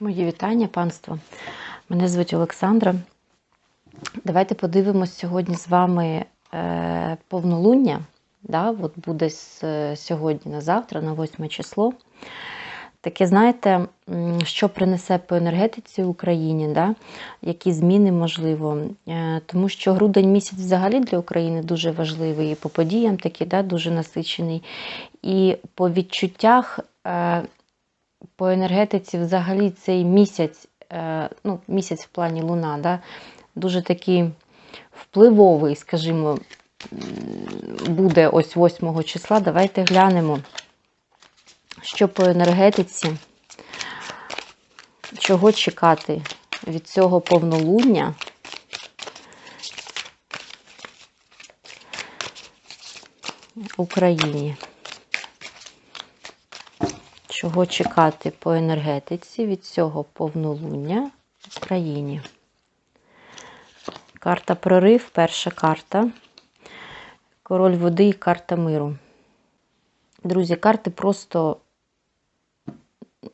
Мої вітання, панство. Мене звуть Олександра. Давайте подивимось сьогодні з вами е, повнолуння. Да? От буде з е, сьогодні на завтра, на 8 число. Таке, знаєте, що принесе по енергетиці Україні, да? які зміни можливо. Е, Тому що грудень місяць взагалі для України дуже важливий, і по подіям такий, да, дуже насичений. І по відчуттях. По енергетиці взагалі цей місяць, е, ну, місяць в плані луна, да, дуже такий впливовий, скажімо, буде ось 8 числа. Давайте глянемо, що по енергетиці, чого чекати від цього повнолуння. Україні. Чого чекати по енергетиці від цього повнолуння в Україні? Карта прорив, перша карта. Король води і карта миру. Друзі, карти просто,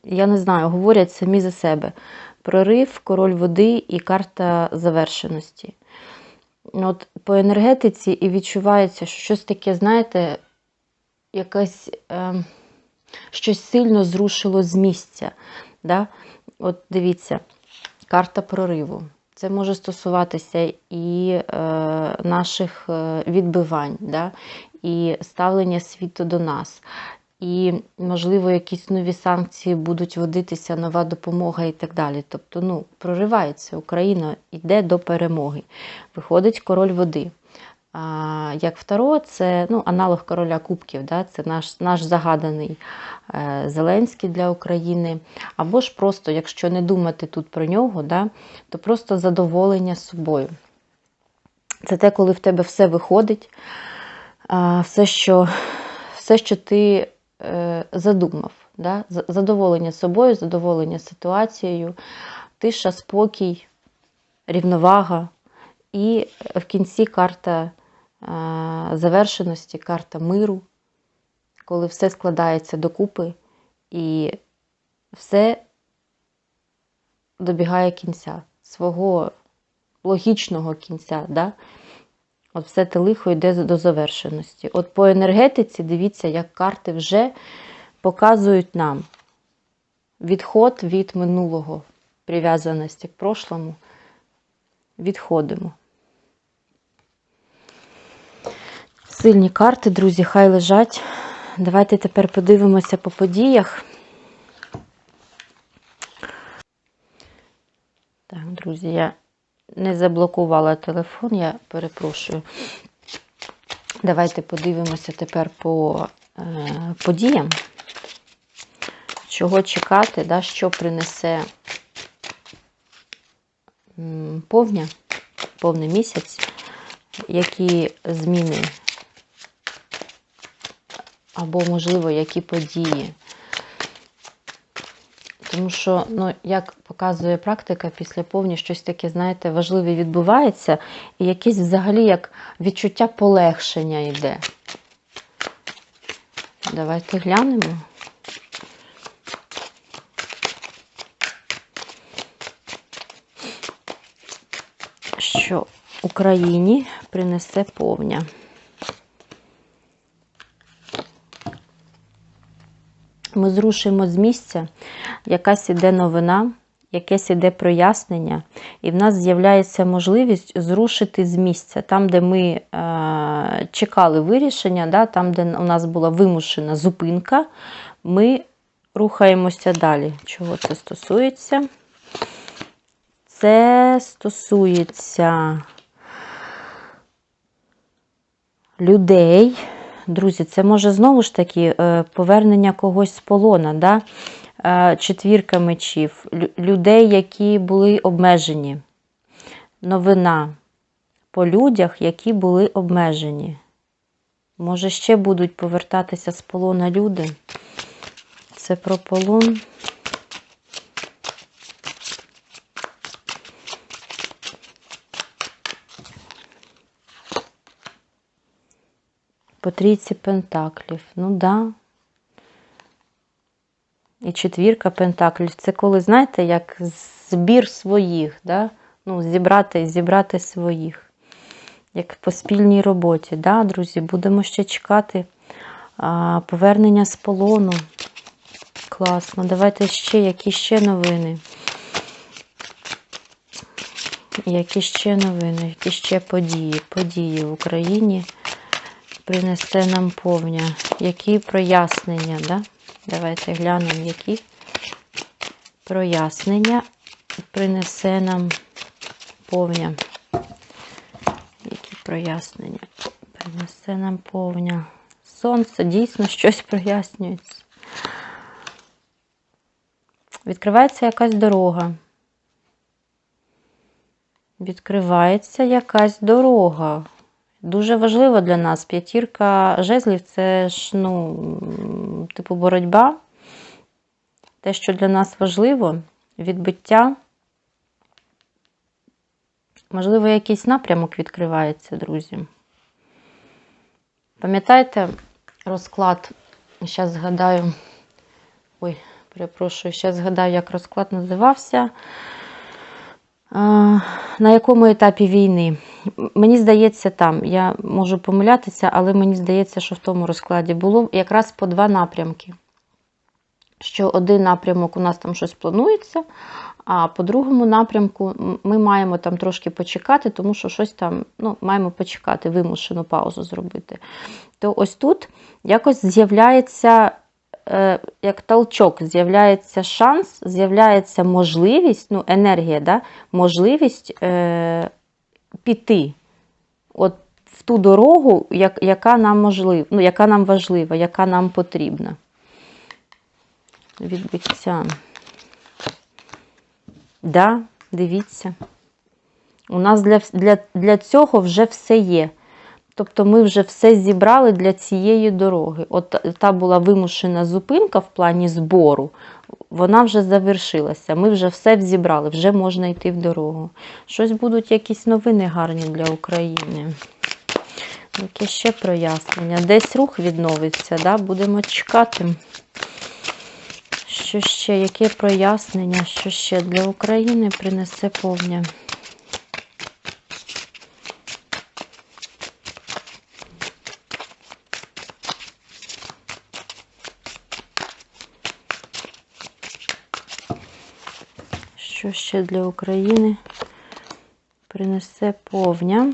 я не знаю, говорять самі за себе. Прорив, король води і карта завершеності. От По енергетиці і відчувається, що щось таке, знаєте, якась. Е, щось сильно зрушило з місця. Да? От дивіться, карта прориву. Це може стосуватися і е, наших е, відбивань, да? і ставлення світу до нас. І, можливо, якісь нові санкції будуть вводитися, нова допомога і так далі. Тобто, ну, проривається Україна, йде до перемоги. Виходить король води. Як второ, це ну, аналог короля Кубків, да? це наш наш загаданий е, Зеленський для України. Або ж просто, якщо не думати тут про нього, да? то просто задоволення собою. Це те, коли в тебе все виходить, все, що все, що ти е, задумав. Да? Задоволення собою, задоволення ситуацією, тиша, спокій, рівновага. І в кінці карта завершеності, карта миру, коли все складається докупи і все добігає кінця, свого логічного кінця. Да? От все те лихо йде до завершеності. От по енергетиці, дивіться, як карти вже показують нам відход від минулого, прив'язаності к прошлому. Відходимо. Сильні карти, друзі, хай лежать. Давайте тепер подивимося по подіях. Так, друзі, я не заблокувала телефон, я перепрошую. Давайте подивимося тепер по е, подіям, чого чекати, да, що принесе повня, повний місяць, які зміни або, можливо, які події. Тому що, ну, як показує практика, після повні щось таке, знаєте, важливе відбувається, і якесь взагалі як відчуття полегшення йде. Давайте глянемо. Що Україні принесе повня. Ми зрушимо з місця, якась іде новина, якесь іде прояснення, і в нас з'являється можливість зрушити з місця, там, де ми е, чекали вирішення, да, там, де у нас була вимушена зупинка, ми рухаємося далі. Чого це стосується? Це стосується людей. Друзі, це може знову ж таки е, повернення когось з полона, да? Е, четвірка мечів, людей, які були обмежені. Новина по людях, які були обмежені. Може, ще будуть повертатися з полона люди. Це про полон. По трійці пентаклів. Ну да. І четвірка пентаклів. Це коли, знаєте, як збір своїх, да? ну, зібрати, зібрати своїх. Як по спільній роботі. Да, друзі, будемо ще чекати а, повернення з полону. Класно. Давайте ще, які ще новини. Які ще новини, які ще події? Події в Україні принесе нам повня. Які прояснення, да? Давайте глянемо, які прояснення принесе нам повня. Які прояснення принесе нам повня. Сонце дійсно щось прояснюється. Відкривається якась дорога. Відкривається якась дорога. Дуже важливо для нас. П'ятірка жезлів це ж, ну, типу, боротьба. Те, що для нас важливо, відбиття. Можливо, якийсь напрямок відкривається, друзі. Пам'ятаєте розклад? Зараз згадаю. Ой, перепрошую, зараз згадаю, як розклад називався. На якому етапі війни? Мені здається, там. Я можу помилятися, але мені здається, що в тому розкладі було якраз по два напрямки. Що один напрямок у нас там щось планується, а по другому напрямку ми маємо там трошки почекати, тому що щось там ну, маємо почекати, вимушену паузу зробити. То ось тут якось з'являється е, як толчок, з'являється шанс, з'являється можливість, ну, енергія, да, можливість е, піти от в ту дорогу, як, яка нам можлив, ну, яка нам важлива, яка нам потрібна. Відбиття. Да, дивіться. У нас для, для, для цього вже все є. Тобто ми вже все зібрали для цієї дороги. От та була вимушена зупинка в плані збору, вона вже завершилася. Ми вже все зібрали, вже можна йти в дорогу. Щось будуть якісь новини гарні для України. Яке ще прояснення? Десь рух відновиться, да? будемо чекати. Що ще? Яке прояснення? Що ще для України принесе повня? Що ще для України принесе повня?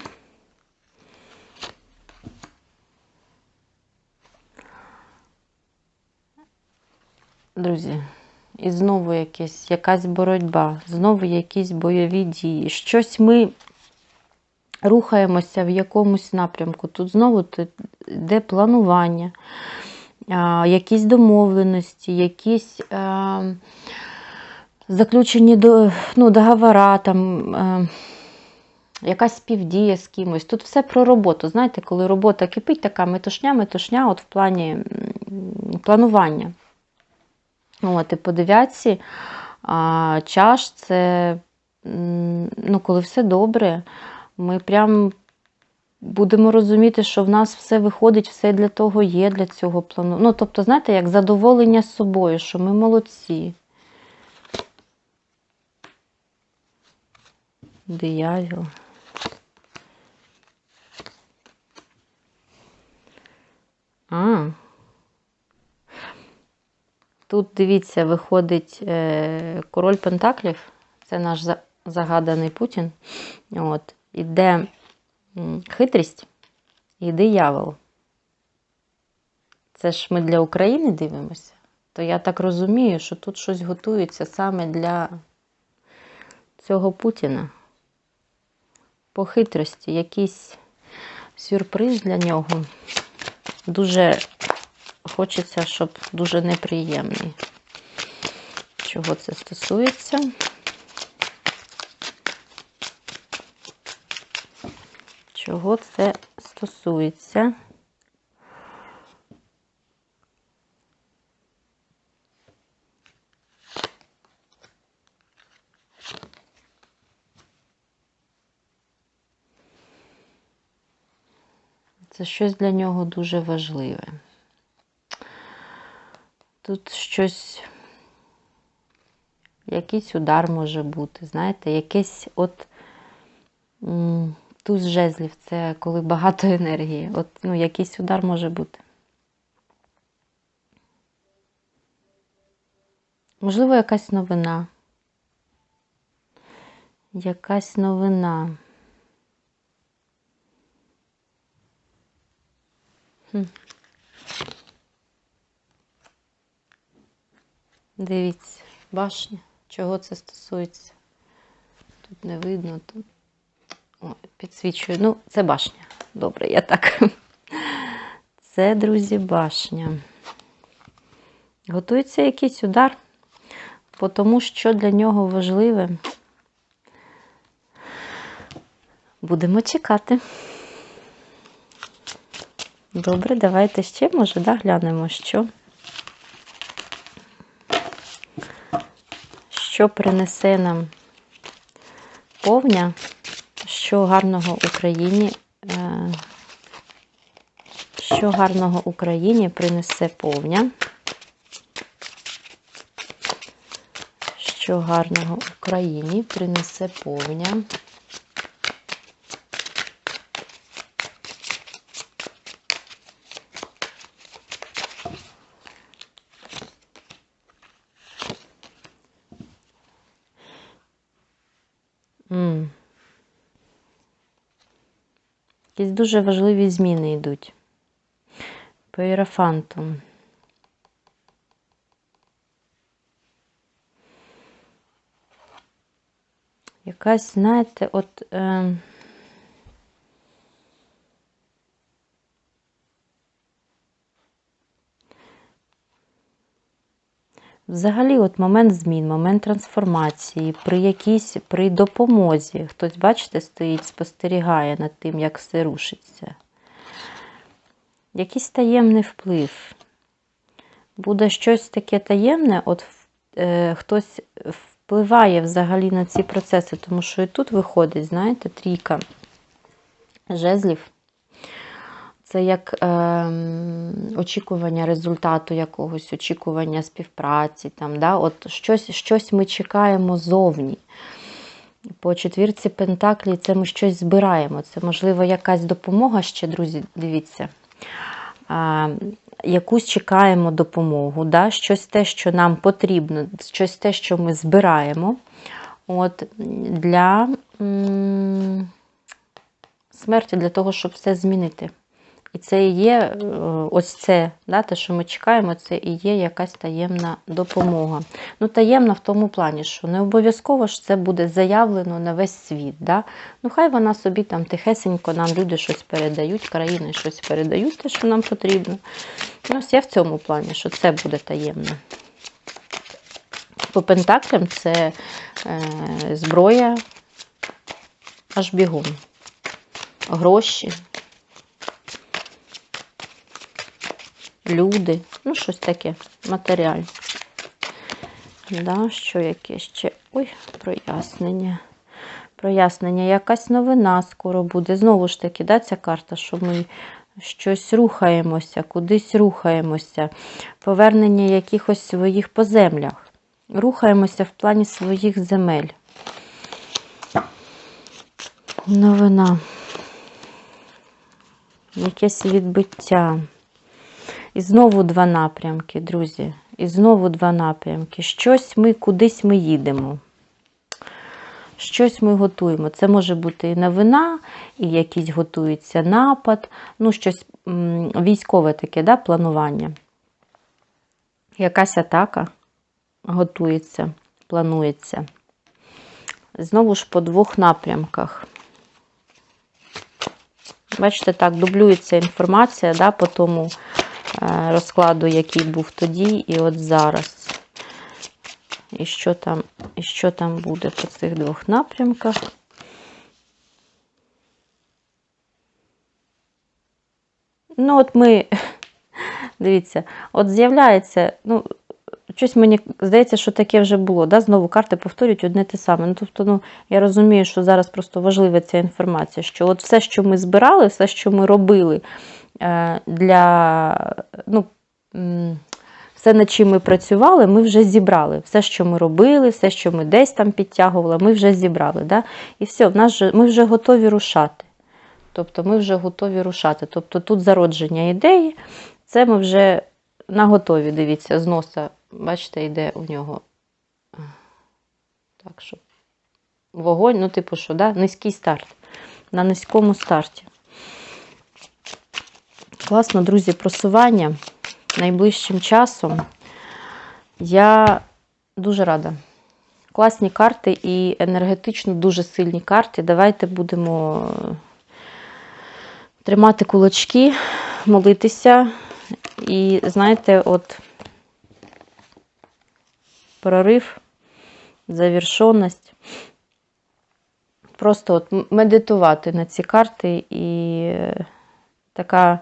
Друзі, і знову якесь, якась боротьба, знову якісь бойові дії. Щось ми рухаємося в якомусь напрямку. Тут знову йде планування, якісь домовленості, якісь заключені до, ну, договора, там, е, якась співдія з кимось. Тут все про роботу. Знаєте, коли робота кипить, така метушня, метушня, от в плані планування. От, і по дев'ятці чаш це, ну, коли все добре, ми прям будемо розуміти, що в нас все виходить, все для того є, для цього плану. Ну, тобто, знаєте, як задоволення собою, що ми молодці. Диявіл. А, Тут, дивіться, виходить е, король Пентаклів, це наш загаданий Путін. От, Іде хитрість і диявол. Це ж ми для України дивимося. То я так розумію, що тут щось готується саме для цього Путіна. По хитрості, якийсь сюрприз для нього. Дуже хочеться, щоб дуже неприємний. Чого це стосується? Чого це стосується? Це щось для нього дуже важливе. Тут щось якийсь удар може бути. Знаєте, якийсь от туз жезлів це коли багато енергії. От, ну, якийсь удар може бути. Можливо, якась новина. Якась новина. Дивіться, башня. Чого це стосується? Тут не видно, тут Ой, підсвічую. Ну, це башня. Добре, я так. Це, друзі, башня. Готується якийсь удар, тому що для нього важливе. Будемо чекати. Добре, давайте ще, може, да, глянемо, що. Що принесе нам повня, що гарного Україні, е, що гарного Україні принесе повня. Що гарного Україні принесе повня. Якісь дуже важливі зміни йдуть. По ірофанту. Якась, знаєте, от. Е... Взагалі, от момент змін, момент трансформації, при якійсь при допомозі. Хтось, бачите, стоїть, спостерігає над тим, як все рушиться. Якийсь таємний вплив. Буде щось таке таємне, от е, хтось впливає взагалі на ці процеси, тому що і тут виходить, знаєте, трійка жезлів. Це як е, очікування результату якогось, очікування співпраці. Там, да? От Щось щось ми чекаємо зовні. По четвірці Пентаклі це ми щось збираємо. Це, можливо, якась допомога ще, друзі, дивіться. Е, якусь чекаємо допомогу, да? щось те, що нам потрібно, щось те, що ми збираємо от, для м смерті, для того, щоб все змінити. І це і є ось це, да, те, що ми чекаємо, це і є якась таємна допомога. Ну, таємна в тому плані, що не обов'язково ж це буде заявлено на весь світ. Да? Ну, хай вона собі там тихесенько, нам люди щось передають, країни щось передають, те, що нам потрібно. Ну, я в цьому плані, що це буде таємно. По пентаклям це е, зброя, аж бігун, гроші. Люди, ну, щось таке матеріальне. Да, що яке ще? Ой, прояснення. Прояснення, якась новина скоро буде. Знову ж таки, да, ця карта, що ми щось рухаємося, кудись рухаємося, повернення якихось своїх по землях. Рухаємося в плані своїх земель. Новина. Якесь відбиття. І знову два напрямки, друзі. І знову два напрямки. Щось ми кудись ми їдемо. Щось ми готуємо. Це може бути і новина, і якийсь готується напад, ну, щось військове таке да, планування. Якась атака готується, планується. Знову ж по двох напрямках. Бачите, так, дублюється інформація да, по тому розкладу, який був тоді, і от зараз. І що там, і що там буде по цих двох напрямках. Ну, от ми, дивіться, от з'являється, ну, щось мені здається, що таке вже було. Да? Знову карти повторюють одне те саме. Ну, Тобто, ну, я розумію, що зараз просто важлива ця інформація, що от все, що ми збирали, все, що ми робили, Е, для ну, все, над чим ми працювали, ми вже зібрали. Все, що ми робили, все, що ми десь там підтягували, ми вже зібрали. Да? І все, в нас ми вже готові рушати. Тобто ми вже готові рушати. Тобто тут зародження ідеї, це ми вже на готові, дивіться, з носа, бачите, йде у нього. Так, щоб вогонь, ну, типу, що, да? низький старт. На низькому старті. Класно, друзі, просування найближчим часом. Я дуже рада. Класні карти і енергетично дуже сильні карти. Давайте будемо е, тримати кулачки, молитися. І знаєте, от прорив, завершеність. Просто от медитувати на ці карти і е, така,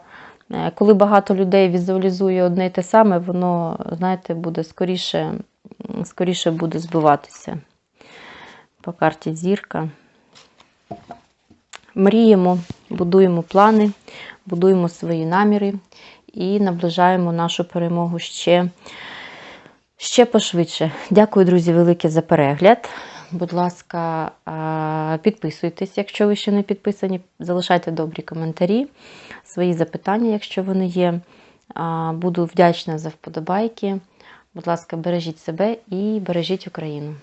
коли багато людей візуалізує одне й те саме, воно, знаєте, буде скоріше, скоріше буде збиватися. По карті зірка. Мріємо, будуємо плани, будуємо свої наміри і наближаємо нашу перемогу ще, ще пошвидше. Дякую, друзі, велике за перегляд. Будь ласка, підписуйтесь, якщо ви ще не підписані. Залишайте добрі коментарі, свої запитання, якщо вони є. Буду вдячна за вподобайки. Будь ласка, бережіть себе і бережіть Україну.